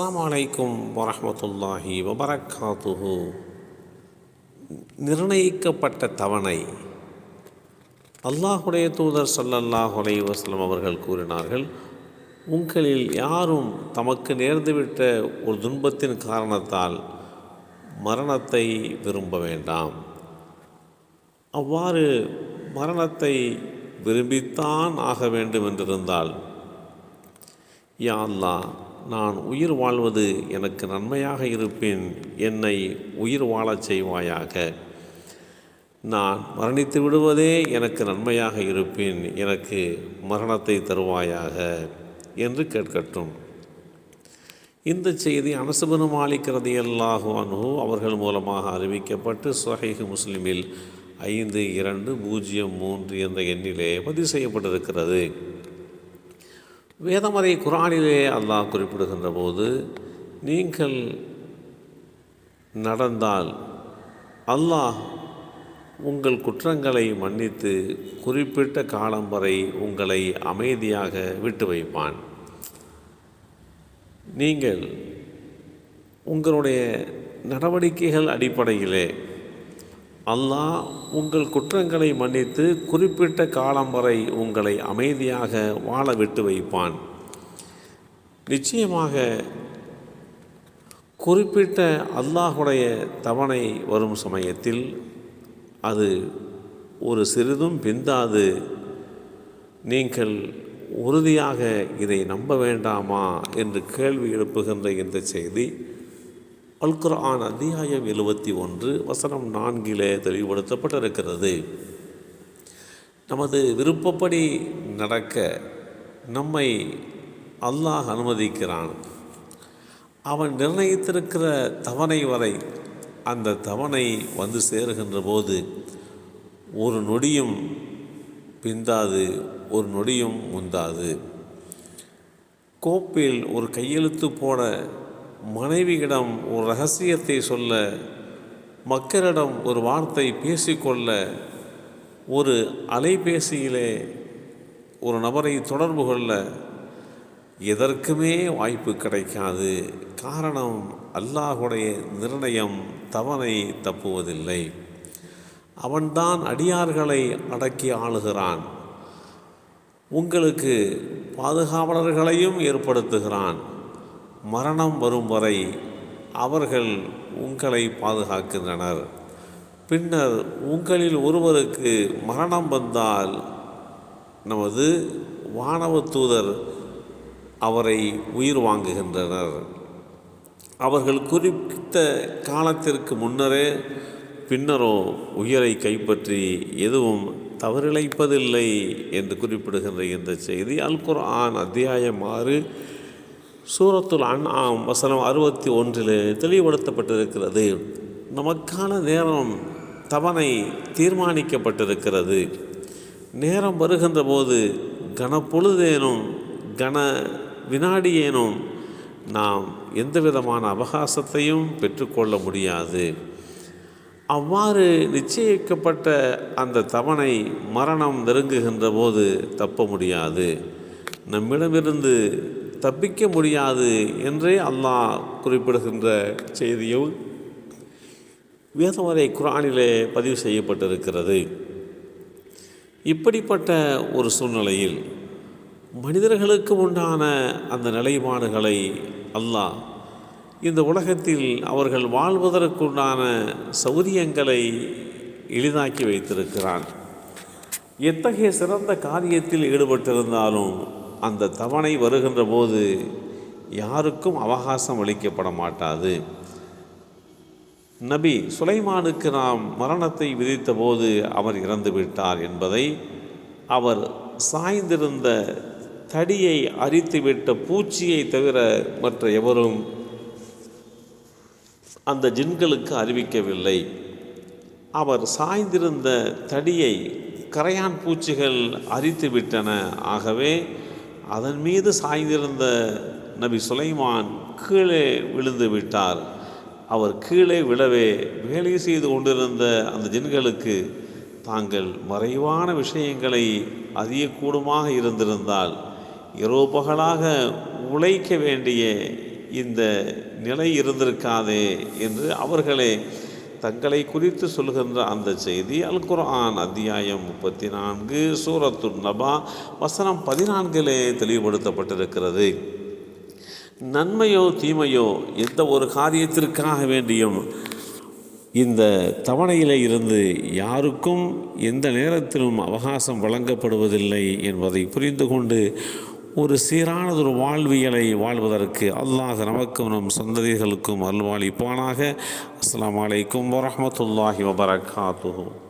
அஸ்ஸலாமு அலைக்கும் வரஹ்மத்துல்லாஹி வபரக்காத்துஹு. நிர்ணயிக்கப்பட்ட தவணை. அல்லாஹுடைய தூதர் சல்லல்லாஹ் அலைஹி அவர்கள் கூறினார்கள் உங்களில் யாரும் தமக்கு நேர்ந்துவிட்ட ஒரு துன்பத்தின் காரணத்தால் மரணத்தை விரும்ப வேண்டாம். அவ்வாறு மரணத்தை விரும்பித்தான் ஆக வேண்டும் என்றிருந்தால் யா அல்லாஹ் நான் உயிர் வாழ்வது எனக்கு நன்மையாக இருப்பேன் என்னை உயிர் வாழச் செய்வாயாக. நான் மரணித்து விடுவதே எனக்கு நன்மையாக இருப்பேன் எனக்கு மரணத்தை தருவாயாக என்று கேட்கட்டும். இந்த செய்தி அனசுபனு மாலிக் எல்லாகுவானு அவர்கள் மூலமாக அறிவிக்கப்பட்டு சுஹைஹ் முஸ்லிமில் ஐந்து இரண்டு பூஜ்ஜியம் மூன்று என்ற எண்ணிலே பதிவு செய்யப்பட்டிருக்கிறது. வேதமறை குரானிலே அல்லாஹ் குறிப்பிடுகின்ற போது நீங்கள் நடந்தால் அல்லாஹ் உங்கள் குற்றங்களை மன்னித்து குறிப்பிட்ட காலம் வரை உங்களை அமைதியாக விட்டு வைப்பான். நீங்கள் உங்களுடைய நடவடிக்கைகள் அடிப்படையிலே அல்லாஹ் உங்கள் குற்றங்களை மன்னித்து குறிப்பிட்ட காலம் வரை உங்களை அமைதியாக வாழ விட்டு வைப்பான். நிச்சயமாக குறிப்பிட்ட அல்லாஹுடைய தவணை வரும் சமயத்தில் அது ஒரு சிறிதும் பிந்தாது நீங்கள் உறுதியாக இதை நம்ப வேண்டாமா? என்று கேள்வி எழுப்புகின்ற இந்த செய்தி அல் குர்ஆன் அத்தியாயம் எழுபத்தி ஒன்று வசனம் நான்கிலே தெளிவுபடுத்தப்பட்டிருக்கிறது. நமது விருப்பப்படி நடக்க நம்மை அல்லாஹ் அனுமதிக்கிறான். அவன் நிர்ணயித்திருக்கிற தவணை வரை அந்த தவணை வந்து சேருகின்ற போது ஒரு நொடியும் பிந்தாது ஒரு நொடியும் முந்தாது. கோப்பில் ஒரு கையெழுத்து போட மனைவியிடம் ஒரு ரகசியத்தை சொல்ல மக்களிடம் ஒரு வார்த்தை பேசிக்கொள்ள ஒரு அலைபேசியிலே ஒரு நபரை தொடர்பு கொள்ள எதற்குமே வாய்ப்பு கிடைக்காது. காரணம் அல்லாஹுடைய நிர்ணயம் தவணை தப்புவதில்லை. அவன்தான் அடியார்களை அடக்கி ஆளுகிறான். உங்களுக்கு பாதுகாவலர்களையும் ஏற்படுத்துகிறான். மரணம் வரும் வரை அவர்கள் உங்களை பாதுகாக்கின்றனர். பின்னர் உங்களில் ஒருவருக்கு மரணம் வந்தால் நமது வானவ தூதர் அவரை உயிர் வாங்குகின்றனர். அவர்கள் குறிப்பிட்ட காலத்திற்கு முன்னரே பின்னரோ உயிரை கைப்பற்றி எதுவும் தவறிழைப்பதில்லை என்று குறிப்பிடுகின்ற இந்த செய்தி. அல் குர்ஆன் அத்தியாயம் ஆறு சூரத்துல் அன்ஆம் வசனம் அறுபத்தி ஒன்றில் தெளிவுபடுத்தப்பட்டிருக்கிறது. நமக்கான நேரம் தவணை தீர்மானிக்கப்பட்டிருக்கிறது. நேரம் வருகின்ற போது கனப்பொழுதேனும் கன வினாடியேனும் நாம் எந்த விதமான அவகாசத்தையும் பெற்றுக்கொள்ள முடியாது. அவ்வாறு நிச்சயிக்கப்பட்ட அந்த தவணை மரணம் நெருங்குகின்ற போது தப்ப முடியாது. நம்மிடமிருந்து தப்பிக்க முடியாது என்றே அல்லாஹ் குறிப்பிடுகின்ற செய்தியும் வேதவரை குரானிலே பதிவு செய்யப்பட்டிருக்கிறது. இப்படிப்பட்ட ஒரு சூழ்நிலையில் மனிதர்களுக்கு உண்டான அந்த நிலைப்பாடுகளை அல்லாஹ் இந்த உலகத்தில் அவர்கள் வாழ்வதற்குண்டான சௌரியங்களை எளிதாக்கி வைத்திருக்கிறான். எத்தகைய சிறந்த காரியத்தில் ஈடுபட்டிருந்தாலும் அந்த தவணை வருகின்ற போது யாருக்கும் அவகாசம் அளிக்கப்பட மாட்டாது. நபி சுலைமானுக்கு நாம் மரணத்தை விதித்த போது அவர் இறந்து விட்டார் என்பதை அவர் சாய்ந்திருந்த தடியை அரித்துவிட்ட பூச்சியை தவிர மற்ற எவரும் அந்த ஜின்களுக்கு அறிவிக்கவில்லை. அவர் சாய்ந்திருந்த தடியை கரையான் பூச்சிகள் அரித்து விட்டன ஆகவே அதன் மீது சாய்ந்திருந்த நபி சுலைமான் கீழே விழுந்து விட்டார். அவர் கீழே விழவே வேலை செய்து கொண்டிருந்த அந்த ஜின்களுக்கு தாங்கள் மறைவான விஷயங்களை அறியக்கூடுமாக இருந்திருந்தால் இரவு பகலாக உழைக்க வேண்டிய இந்த நிலை இருந்திருக்காதே என்று அவர்களே தங்களை குறித்து சொல்கின்ற அந்த செய்தி அல் குர்ஆன் அத்தியாயம் முப்பத்தி நான்கு சூரத்து நபா வசனம் பதினான்கிலே தெளிவுபடுத்தப்பட்டிருக்கிறது. நன்மையோ தீமையோ எந்த ஒரு காரியத்திற்காக வேண்டியும் இந்த தவணையிலே இருந்து யாருக்கும் எந்த நேரத்திலும் அவகாசம் வழங்கப்படுவதில்லை என்பதை புரிந்து கொண்டு ஒரு சீரானதொரு வாழ்வியலை வாழ்வதற்கு அல்லாஹ் நமக்கும் நம் சந்ததிகளுக்கும் அல்வாளிப்பானாக அஸ்லாம் அலைக்கும் வரமத்துல்லாஹி வபரகாத்துஹு.